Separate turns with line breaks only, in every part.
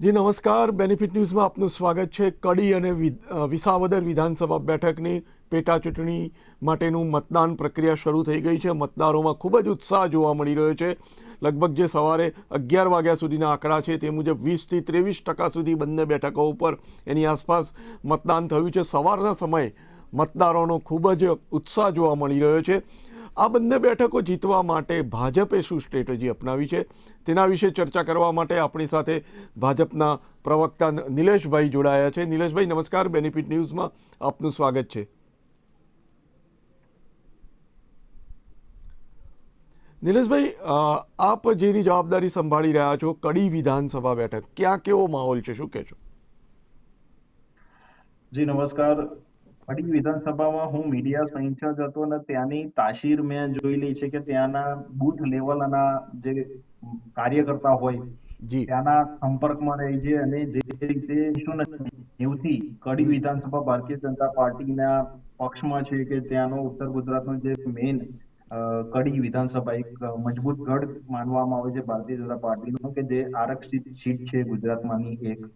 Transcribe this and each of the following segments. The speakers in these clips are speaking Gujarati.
જી, નમસ્કાર. બેનિફિટ ન્યૂઝમાં આપનું સ્વાગત છે. કડી અને વિસાવદર વિધાનસભા બેઠકની પેટા ચૂંટણી માટેનું મતદાન પ્રક્રિયા શરૂ થઈ ગઈ છે. મતદારોમાં ખૂબ જ ઉત્સાહ જોવા મળી રહ્યો છે. લગભગ જે સવારે અગિયાર વાગ્યા સુધીના આંકડા છે તે મુજબ વીસથી ત્રેવીસ ટકા સુધી બંને બેઠકો ઉપર એની આસપાસ મતદાન થયું છે. સવારના સમયે મતદારોનો ખૂબ જ ઉત્સાહ જોવા મળી રહ્યો છે. આ બંને બેઠકો જીતવા માટે ભાજપે શું સ્ટ્રેટેજી અપનાવી છે? તેના વિશે ચર્ચા કરવા માટે આપણી સાથે ભાજપના પ્રવક્તા નિલેશભાઈ જોડાયા છે. નિલેશભાઈ, નમસ્કાર. બેનિફિટ ન્યૂઝમાં આપનું સ્વાગત છે. નિલેશભાઈ આપ જેની જવાબદારી સંભાળી રહ્યા છો, કડી વિધાનસભા બેઠક, ક્યાં કેવો માહોલ છે? શું કહેશો
જી, નમસ્કાર. અડી વિધાનસભામાં હું મીડિયા સંચાલક હતો અને ત્યાંની તાસીર મેં જોયેલી છે કે ત્યાંના બૂથ લેવલના જે કાર્યકર્તા હોય ત્યાંના સંપર્કમાં રહી છે અને જે રીતે નેવથી કડી વિધાનસભા ભારતીય જનતા પાર્ટીના પક્ષમાં છે કે ત્યાંનો ઉત્તર ગુજરાતનો જે મેઇન કડી વિધાનસભા એક મજબૂત ગઢ માનવામાં આવે છે ભારતીય જનતા પાર્ટીનો કે જે આરક્ષિત સીટ છે ગુજરાતમાંની એક.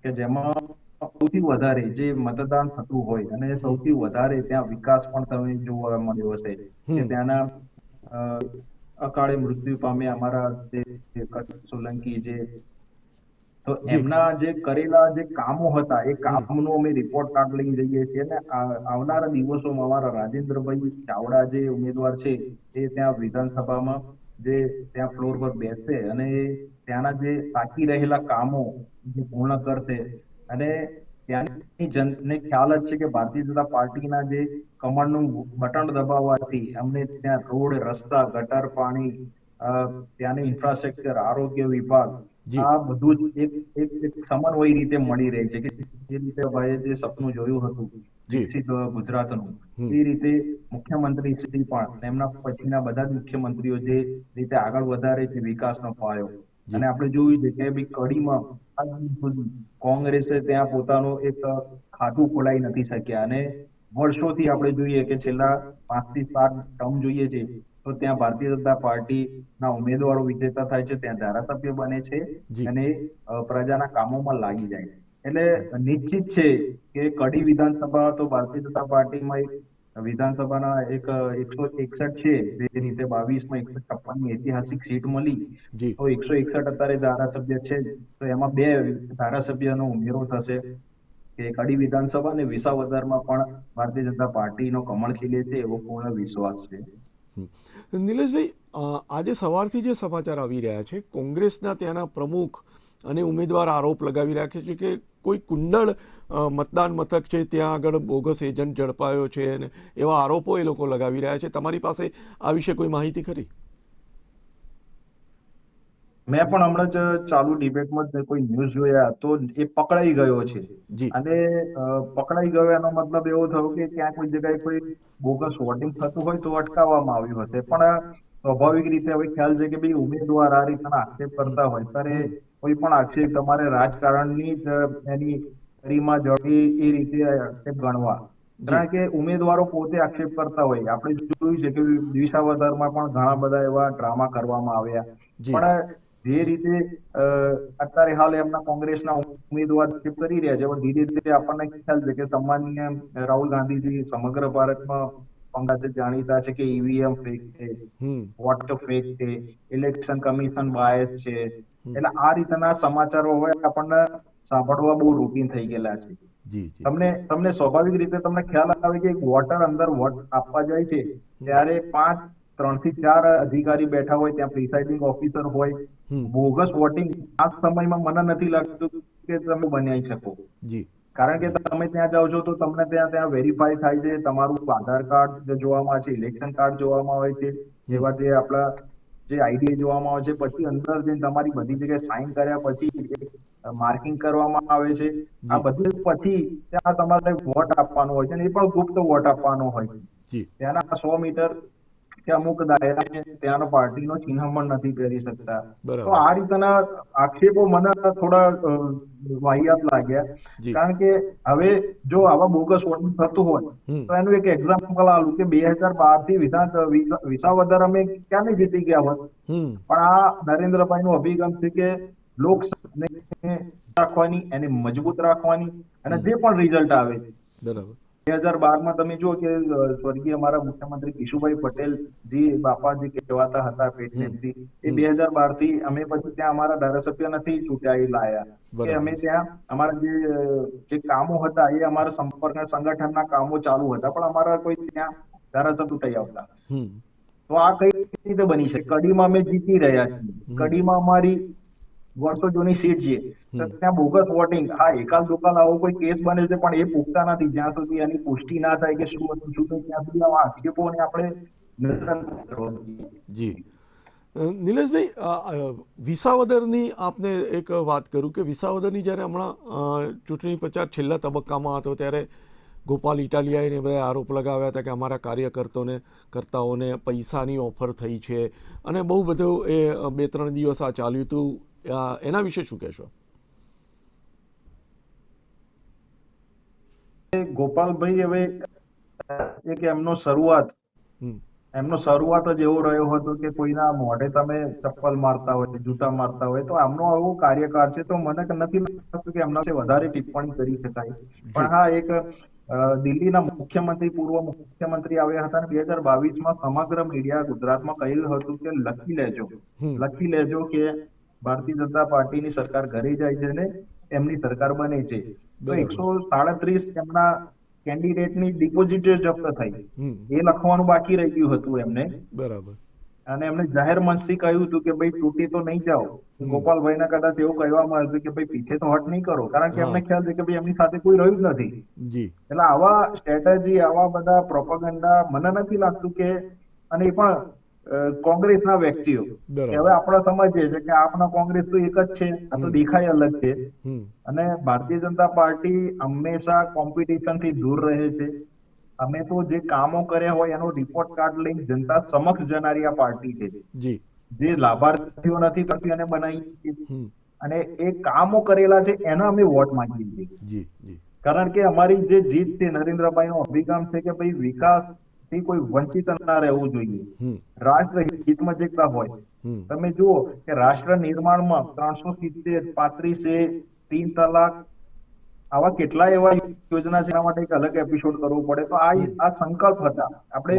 કે જેમાં સૌથી વધારે જે મતદાન થતું હોય અને સૌથી વધારે ત્યાં વિકાસ પણ તમે જોવા મળ્યો હશે કે ત્યાંના અકાળે મૃત્યુ પામ્યા અમારા જે સોલંકી જે તો એમના જે કરેલા જે કામો હતા એ કામનો અમે રિપોર્ટ કાર્ડ લઈને જઈએ છીએ અને આવનારા દિવસોમાં અમારા રાજેન્દ્રભાઈ ચાવડા જે ઉમેદવાર છે એ ત્યાં વિધાનસભામાં જે ત્યાં ફ્લોર પર બેસશે અને ત્યાંના જે બાકી રહેલા કામો જે પૂર્ણ કરશે અને ત્યાંની જનને ખ્યાલ જ છે કે ભારતીય જનતા પાર્ટીના જે કમળનું બટન દબાવવાથી અમને ત્યાં રોડ રસ્તા ગટર પાણી ત્યાંની ઇન્ફ્રાસ્ટ્રક્ચર આરોગ્ય વિભાગ આ બધું જ એક એક એક સમન્વય રીતે મળી રહે છે કે જે રીતે ભાઈએ જે સપનું જોયું હતું. વિકસિત ગુજરાતનું એ રીતે મુખ્યમંત્રી શ્રી પણ તેમના પછીના બધા જ મુખ્યમંત્રીઓ જે રીતે આગળ વધારે છે વિકાસનો પાયો. અને આપણે જોયું છે કે બી કડીમાં કોંગ્રેસે ત્યાં પોતાનું એક ખાતું ખોલાઈ નથી શક્યા. અને વર્ષોથી આપણે જોઈએ કે છેલ્લા પાંચથી સાત ટર્મ જોઈએ છે તો ત્યાં ભારતીય જનતા પાર્ટીના ઉમેદવારો વિજેતા થાય છે ત્યાં ધારાસભ્ય બને છે. અને પ્રજાના કામોમાં લાગી જાય. એટલે નિશ્ચિત છે કે કડી વિધાનસભા તો ભારતીય જનતા પાર્ટીમાં એક વિધાનસભાના એક એકસો એકસઠ છે જે રીતે બાવીસમાં એકસો છપ્પનની ઐતિહાસિક સીટ મળી તો એકસો એકસઠ અત્યારે ધારાસભ્ય છે તો એમાં બે ધારાસભ્યનો ઉમેરો થશે. કે કડી વિધાનસભા અને વિસાવદરમાં પણ ભારતીય જનતા પાર્ટીનો કમળ ખીલે છે એવો પૂર્ણ વિશ્વાસ છે.
નિલેશભાઈ આજે સવારથી જે સમાચાર આવી રહ્યા છે કોંગ્રેસના ત્યાંના પ્રમુખ અને ઉમેદવાર આરોપ લગાવી રાખે છે કે કોઈ કુંડળ મતદાન મથક છે ત્યાં આગળ બોગસ એજન્ટ ઝડપાયો છે અને એવા આરોપો એ લોકો લગાવી રહ્યા છે. તમારી પાસે આ વિશે કોઈ માહિતી ખરી?
મેં પણ હમણાં જ ચાલુ ડિબેટમાં જ કોઈ ન્યૂઝ જોયા તો એ પકડાઈ ગયો છે. અને પકડાઈ ગયો એનો મતલબ એવો થયો કે ક્યાં કોઈ જગ્યાએ કોઈ બોગસ વોટિંગ થતું હોય તો અટકાવવામાં આવ્યું હશે. પણ સ્વાભાવિક રીતે હવે ખ્યાલ છે કે ભાઈ ઉમેદવાર આ રીતના આક્ષેપ કરતા હોય. ત્યારે કોઈ પણ આક્ષેપ તમારે રાજકારણની એની કરીમાં જળવી એ રીતે આક્ષેપ ગણવા. કારણ કે ઉમેદવારો પોતે આક્ષેપ કરતા હોય. આપણે જોયું છે કે વિસાવદરમાં પણ ઘણા બધા એવા ડ્રામા કરવામાં આવ્યા. પણ જે રીતે અત્યારે હાલ એમના કોંગ્રેસના ઉમેદવાર કરી રહ્યા છે પણ ધીરે ધીરે આપણને ખ્યાલ છે કે સામાન્ય રાહુલ ગાંધીજી સમગ્ર ભારતમાં પંકજ જાણીતા છે કે ઈવીએમ ફેક છે વોટ ફેક છે ઇલેક્શન કમિશન બાયસ છે. એટલે આ રીતના સમાચારો હોય આપણને સાંભળવા બહુ રૂટીન થઈ ગયેલા છે. તમને તમને સ્વાભાવિક રીતે તમને ખ્યાલ આવે કે વોટર અંદર વોટ આપવા જાય છે ત્યારે પાંચ ત્રણથી ચાર અધિકારી બેઠા હોય ત્યાં પ્રિસાઇડિંગ ઓફિસર હોય બોગસ વોટિંગ આ સમયમાં મને નથી લાગતું કે તમે બનાવી શકો. કારણ કે તમે ત્યાં જાઓ છો તો તમને ત્યાં ત્યાં વેરીફાઈ થાય છે તમારું આધાર કાર્ડ જોવામાં આવે છે ઇલેક્શન કાર્ડ જોવામાં આવે છે જેવા જે આપણા જે આઈડી જોવામાં આવે છે પછી અંદર જઈને તમારી બધી જગ્યાએ સાઇન કર્યા પછી માર્કિંગ કરવામાં આવે છે. આ બધું પછી ત્યાં તમારે વોટ આપવાનો હોય છે એ પણ ગુપ્ત વોટ આપવાનો હોય છે. ત્યાંના સો મીટર કે અમુક દાયરા છે, ત્યાંનો પાર્ટીનો ચિહ્ન પણ નથી પહેરી શકતા. તો આ રીતના આક્ષેપો મને થોડા વાહિયાત લાગ્યા. કારણ કે હવે જો આવા બોગસ વોટિંગ થતું હોય તો એનું એક એક્ઝામ્પલ આલું કે બે હજાર બારથી વિધાન વિસા- વિસાવદર અમે ક્યાં નહીં જીતી ગયા હોત? પણ આ નરેન્દ્રભાઈ નો અભિગમ છે કે લોકશાહીને રાખવાની એને મજબૂત રાખવાની અને જે પણ રિઝલ્ટ આવે છે.
બરાબર.
બે હજાર બારમાં તમે જુઓ કે સ્વર્ગીય અમારા મુખ્યમંત્રી કેશુભાઈ પટેલ જે બાપાજી કહેવાતા હતા એ બે હજાર બારથી અમે પછી ત્યાં અમારા ધારાસભ્ય નથી ચૂંટાઈ લાયા. કે અમે ત્યાં અમારા જે જે કામો હતા એ અમારા સંપર્ક સંગઠનના કામો ચાલુ હતા પણ અમારા કોઈ ત્યાં ધારાસભ્ય ચૂંટાઈ આવતા. તો આ કઈ રીતે બની શકે? કડીમાં અમે જીતી રહ્યા છીએ. કડીમાં અમારી વર્ષો જૂની સીટ છે. ત્યાં બોગસ વોટિંગ. આ એકાદ દુકાન આવો કોઈ કેસ બને છે પણ એ પૂછતા નથી. જ્યાં સુધી એની પુષ્ટિ ના થાય કે શું હતું શું ત્યાં સુધી આવા આક્ષેપોને આપણે.
જી. નિલેશભાઈ વિસાવદરની આપને એક વાત કરું કે વિસાવદરની જ્યારે હમણાં ચૂંટણી પ્રચાર છેલ્લા તબક્કામાં હતો ત્યારે ગોપાલ ઇટાલિયાએ બધા આરોપ લગાવ્યા હતા કે અમારા કાર્યકર્તાઓને કર્તાઓને પૈસાની ઓફર થઈ છે. અને બહુ બધું એ બે ત્રણ દિવસ આ ચાલ્યું હતું. એના વિશે શું કહેશો?
ગોપાલભાઈ હવે એક એમનો શરૂઆત એમનો શરૂઆત જ એવો રહ્યો હતો કે કોઈના મોઢે તમે ચપ્પલ મારતા હોય જૂતા મારતા હોય તો આમનો આવો કાર્યકાળ છે. તો મને નથી લાગતું કે એમના વધારે ટિપ્પણી કરી શકાય. પણ હા એક દિલ્હીના મુખ્યમંત્રી પૂર્વ મુખ્યમંત્રી આવ્યા હતા અને બે હજાર બાવીસમાં સમગ્ર મીડિયા ગુજરાતમાં કહેલું હતું કે લખી લેજો. લખી લેજો કે ભારતીય જનતા પાર્ટીની સરકાર ઘરે જાય છે ને એમની સરકાર બને છે. તો એકસો સાડત્રીસ એમના કેન્ડિડેટની ડિપોઝિટ જપ્ત થઈ. એ લખવાનું બાકી રહી ગયું હતું એમને.
બરાબર.
અને એમને જાહેર મંચથી કહ્યું હતું કે ભાઈ તૂટી તો નહીં જાઓ. ગોપાલભાઈ ના કદાચ એવું કહેવામાં આવ્યું કે ભાઈ પીછે તો હટ નહીં કરો. કારણ કે એમને ખ્યાલ છે કે ભાઈ એમની સાથે કોઈ રહ્યું જ નથી. એટલે આવા સ્ટ્રેટેજી આવા બધા પ્રોપગેન્ડા મને નથી લાગતું કે અને એ પણ કોંગ્રેસના વ્યક્તિઓ. હવે આપણે સમજીએ છીએ કે આપણા કોંગ્રેસ તો એક જ છે આ તો દેખાય અલગ છે. અને ભારતીય જનતા પાર્ટી હંમેશા કોમ્પિટિશનથી દૂર રહે છે. અમે તો જે કામો કર્યા હોય એનો રિપોર્ટ કાર્ડ લઈને જનતા સમક્ષ જનારી આ પાર્ટી છે.
જે.
લાભાર્થીઓ નથી કરતી એને બનાવી અને એ કામો કરેલા છે એના અમે વોટ માંગીએ છીએ. કારણ કે અમારી જે જીત છે નરેન્દ્રભાઈ નો અભિગમ છે કે ભાઈ વિકાસ થી કોઈ વંચિત ના રહેવું જોઈએ. રાષ્ટ્ર હિતમાં જેટલા હોય. તમે જુઓ કે રાષ્ટ્ર નિર્માણમાં ત્રણસો સિત્તેર પાંત્રીસે તીન તલાક આવા કેટલા એવા યોજના છે એના માટે એક અલગ એપિસોડ કરવો પડે. તો આ આ સંકલ્પ હતા. આપણે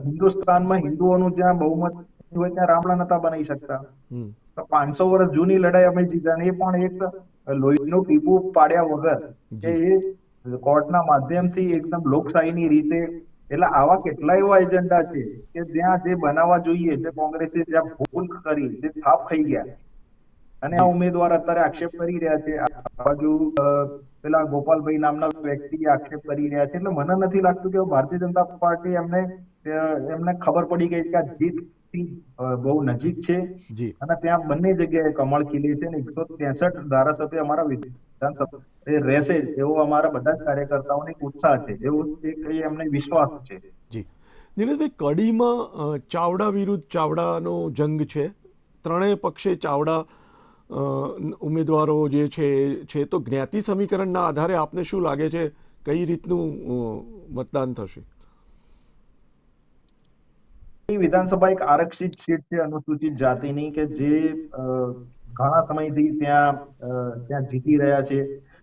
હિન્દુસ્તાનમાં હિન્દુઓનું જ્યાં બહુમત હોય ત્યાં રામડા નતા બનાવી શકતા. તો પાંચસો વર્ષ જૂની લડાઈ અમે જીતા એ પણ એક લોહીનું ટીપું પાડ્યા વગર કે એ કોર્ટના માધ્યમથી એકદમ લોકશાહીની રીતે એટલે આવા કેટલા એવા એજન્ડા છે કે જ્યાં જે બનાવવા જોઈએ તે કોંગ્રેસે જ્યાં ભૂલ કરી તે થાપ ખાઈ ગયા. અને આ ઉમેદવાર અત્યારે આક્ષેપ કરી રહ્યા છે. આ બાજુ પેલા ગોપાલભાઈ નામના વ્યક્તિ આક્ષેપ કરી રહ્યા છે. એટલે મને નથી લાગતું કે ભારતીય જનતા પાર્ટી એમને એમને ખબર પડી ગઈ કે આ જીત બહુ નજીક છે. અને ત્યાં બંને જગ્યાએ કમળ ખીલી છે અને એકસો ત્રેસઠ ધારાસભ્ય અમારા વિધાનસભા એ રહેશે જ એવો અમારા બધા જ કાર્યકર્તાઓને ઉત્સાહ છે. એવું એક એમને વિશ્વાસ છે.
જી. નીરજભાઈ કડીમાં ચાવડા વિરુદ્ધ ચાવડાનો જંગ છે. ત્રણેય પક્ષે ચાવડા ઉમેદવારો જે છે છે તો જ્ઞાતિ સમીકરણના આધારે આપને શું લાગે છે? કઈ રીતનું મતદાન થશે?
વિધાનસભા એક આરક્ષિત સીટ છે અનુસૂચિત જાતિની કે જે ઘણા સમયથી ત્યાં ત્યાં જીતી રહ્યા છે.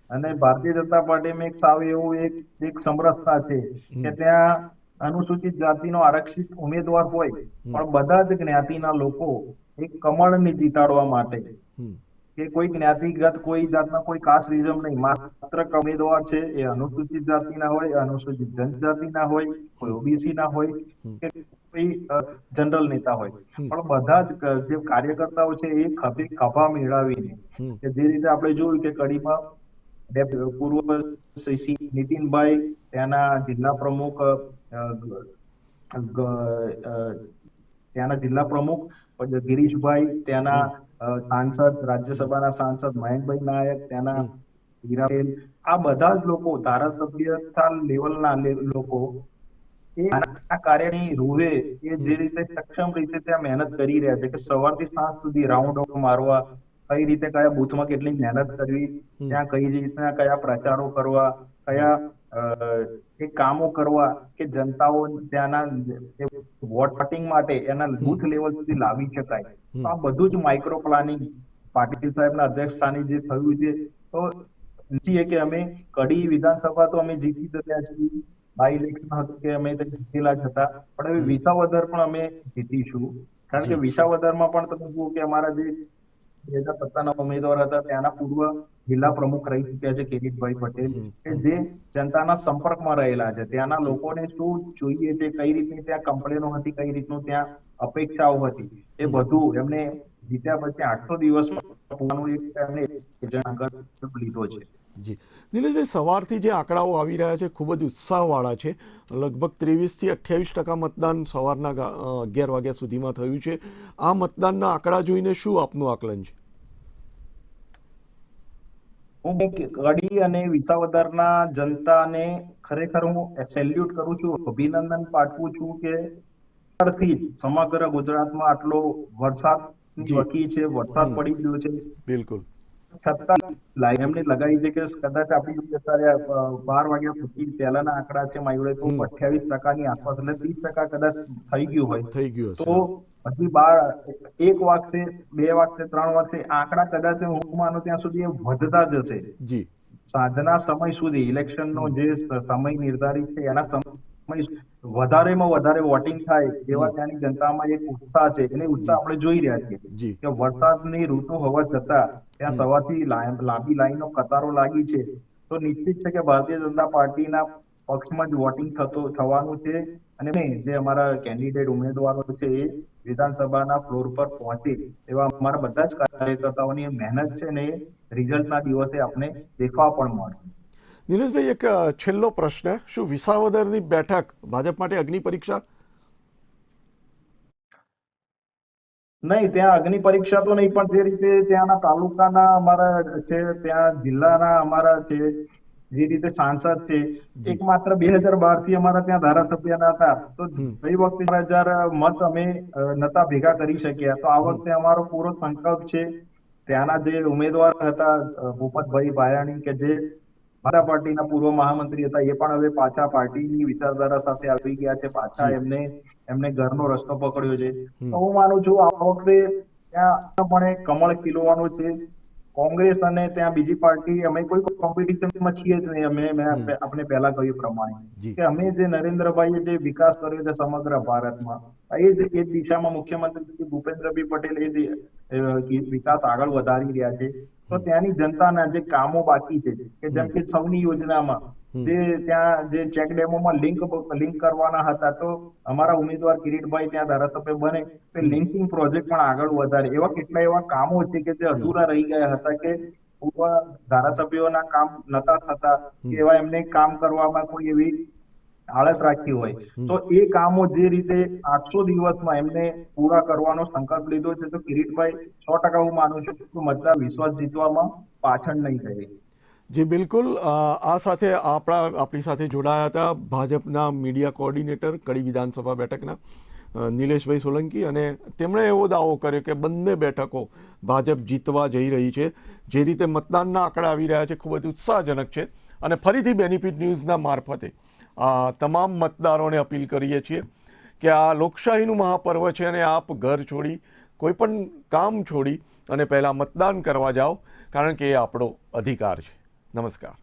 અને ભારતીય જનતા પાર્ટીમાં એક સાવ એવું એક એક સમરસતા છે કે ત્યાં અનુસૂચિત જાતિનો આરક્ષિત ઉમેદવાર હોય પણ બધા જ જ્ઞાતિના લોકો એક કમળને જીતાડવા માટે કે કોઈ જ્ઞાતિગત કોઈ જાતના કોઈ કાસ્ટિઝમ નહીં માત્ર ઉમેદવાર છે એ અનુસૂચિત જાતિના હોય અનુસૂચિત જનજાતિના હોય કોઈ ઓબીસી ના હોય કે જનરલ નેતા હોય. પણ બધા જ જે કાર્યકર્તાઓ છે એ ખભે ખભા મેળવીને કે જે રીતે આપણે જોયું કે કડીમાં ડેપ- પૂર્વ નીતિનભાઈ ત્યાંના જિલ્લા પ્રમુખ ત્યાંના જિલ્લા પ્રમુખ ગિરીશભાઈ ત્યાંના સાંસદ રાજ્યસભાના સાંસદ મયંકભાઈ નાયક ત્યાંના હીરાબેન આ બધા જ લોકો ધારાસભ્યતા લેવલના લોકો એ કાર્યની રૂવે એ જે રીતે સક્ષમ રીતે ત્યાં મહેનત કરી રહ્યા છે કે સવારથી સાંજ સુધી રાઉન્ડ મારવા, કઈ રીતે કયા બુથમાં કેટલી મહેનત કરવી, ત્યાં કઈ રીતના કયા પ્રચારો કરવા, કયા એ કામો કરવા કે જનતાઓ ત્યાંના વોટ વોટિંગ માટે એના બુથ લેવલ સુધી લાવી શકાય. તો આ બધું જ માઇક્રો પ્લાનિંગ પાટીલ સાહેબના અધ્યક્ષ સ્થાને જે થયું છે. તો છીએ કે અમે કડી વિધાનસભા તો અમે જીતી ગયા છીએ બાય ઇલેક્શન હતું કે અમે તે જીતેલા જ હતા. પણ હવે વિસાવદર પણ અમે જીતીશું. કારણ કે વિસાવદરમાં પણ તમે જુઓ કે અમારા જે બે હજાર સત્તાના ઉમેદવાર હતા ત્યાંના પૂર્વ જિલ્લા પ્રમુખ રહી ચુક્યા છે કિરીટભાઈ પટેલ. કે જે જનતાના સંપર્કમાં રહેલા છે. ત્યાંના લોકોને શું જોઈએ છે કઈ રીતની ત્યાં કમ્પ્લેનો હતી કઈ રીતનું ત્યાં અપેક્ષાઓ હતી? એ બધું એમને જીત્યા પછી આઠસો દિવસમાં લીધો છે.
જી. નિલેશભાઈ સવારથી જે આંકડાઓ આવી રહ્યા છે ખૂબ જ ઉત્સાહવાળા છે. લગભગ ત્રેવીસથી અઠ્યાવીસ ટકા મતદાન સવારના અગિયાર વાગ્યા સુધીમાં થયું છે. આ મતદાનના આંકડા જોઈને શું આપનું આકલન છે?
હું કડી અને વિસાવદરના જનતાને ખરેખર હું સેલ્યુટ કરું છું અભિનંદન પાઠવું છું કે થી સમગ્ર ગુજરાતમાં આટલો
વરસાદ
વકી છે વરસાદ પડી ગયો છે.
બિલકુલ.
છતાં એમને લગાવી છે કે કદાચ આપણી અત્યારે બાર વાગ્યા પછી પહેલાના આંકડા છે મારી જોડે તો અઠ્યાવીસ ટકાની આસપાસ એટલે ત્રીસ ટકા કદાચ થઈ ગયું હોય.
થઈ ગયું
તો હજી બાળ એક વાગશે બે વાગશે ત્રણ વાગશે આંકડા કદાચ હું માનું ત્યાં સુધી વધતા જશે.
જી.
સાંજના સમય સુધી ઇલેક્શનનો જે સમય નિર્ધારિત છે એના સમય વધારેમાં વધારે વોટિંગ થાય એવા ત્યાંની જનતામાં એક ઉત્સાહ છે એને ઉત્સાહ આપણે જોઈ રહ્યા છીએ કે વરસાદની ઋતુ હોવા છતાં ત્યાં સવારથી લાંબી લાઈનો કતારો લાગી છે. તો નિશ્ચિત છે કે ભારતીય જનતા પાર્ટીના પક્ષમાં જ વોટિંગ થતો થવાનું છે. અને જે અમારા કેન્ડિડેટ ઉમેદવારો છે એ વિધાનસભાના ફ્લોર પર પહોંચે એવા અમારા બધા જ કાર્યકર્તાઓની મહેનત છે ને રિઝલ્ટના દિવસે આપણે દેખવા પણ મળશે.
નિલેશભાઈ એક છેલ્લો પ્રશ્ન. શું વિસાવદરની બેઠક ભાજપ માટે અગ્નિ પરીક્ષા?
નહીં ત્યાં અગ્નિ પરીક્ષા તો નહીં પણ જે રીતે ત્યાંના તાલુકાના અમારા છે ત્યાં જિલ્લાના અમારા છે જે રીતે સાંસદ છે એક માત્ર બે હજાર બારથી અમારા ત્યાં ધારાસભ્યના હતા. તો ગઈ વખતે ચાર હજાર મત અમે નતા ભેગા કરી શક્યા. તો આ વખતે અમારો પૂરો સંકલ્પ છે ત્યાંના જે ઉમેદવાર હતા ભૂપતભાઈ ભાયાણી કે જે મારા પાર્ટીના પૂર્વ મહામંત્રી હતા એ પણ હવે પાછા પાર્ટીની વિચારધારા સાથે આવી ગયા છે. પાછા એમને એમને ઘરનો રસ્તો પકડ્યો છે. તો હું માનું છું આ વખતે ત્યાં પણ કમળ ખીલવાનું છે કોંગ્રેસ અને ત્યાં બીજી પાર્ટી અમે કોઈ કોમ્પિટિશનમાં છીએ જ નહીં. અમે મેં આપણે- પહેલા કહ્યું પ્રમાણે. કે અમે જે નરેન્દ્રભાઈએ જે વિકાસ કર્યો છે સમગ્ર ભારતમાં એ જ એ દિશામાં મુખ્યમંત્રી ભૂપેન્દ્રભાઈ પટેલ એ વિકાસ આગળ વધારી રહ્યા છે. તો ત્યાંની જનતાના જે કામો બાકી છે કે જેમ કે સૌની યોજનામાં જે ત્યાં જે ચેક ડેમોમાં લિંક લિંક કરવાના હતા તો અમારા ઉમેદવાર કિરીટભાઈ ત્યાં ધારાસભ્ય બને. તે લિંકિંગ પ્રોજેક્ટ પણ આગળ વધારે. એવા કેટલા એવા કામો છે કે જે અધૂરા રહી ગયા હતા કે ધારાસભ્યોના કામ નતા થતા એવા એમને કામ કરવામાં કોઈ એવી આળસ રાખી હોય. તો એ કામો જે રીતે આઠસો દિવસમાં એમને પૂરા કરવાનો સંકલ્પ લીધો છે તો કિરીટભાઈ સો ટકા હું માનું છું કે મતદાર વિશ્વાસ જીતવામાં પાછળ નહીં રહે.
જી બિલકુલ આ સાથે આપણા, આપણી સાથે જોડાયા હતા ભાજપના મીડિયા કોઓર્ડિનેટર કડી વિધાનસભા બેઠકના નિલેશભાઈ સોલંકી અને તેમણે એવો દાવો કર્યો કે બંને બેઠકો ભાજપ જીતવા જઈ રહી છે. જે રીતે મતદાનના આંકડા આવી રહ્યા છે, ખૂબ જ ઉત્સાહજનક છે અને ફરીથી બેનિફિટ ન્યૂઝના મારફતે આ તમામ મતદારોને અપીલ કરીએ છીએ કે આ લોકશાહીનું મહાપર્વ છે અને આપ ઘર છોડી કોઈ પણ કામ છોડી અને પહેલાં મતદાન કરવા જાઓ, કારણ કે એ આપણો અધિકાર છે. なんですか？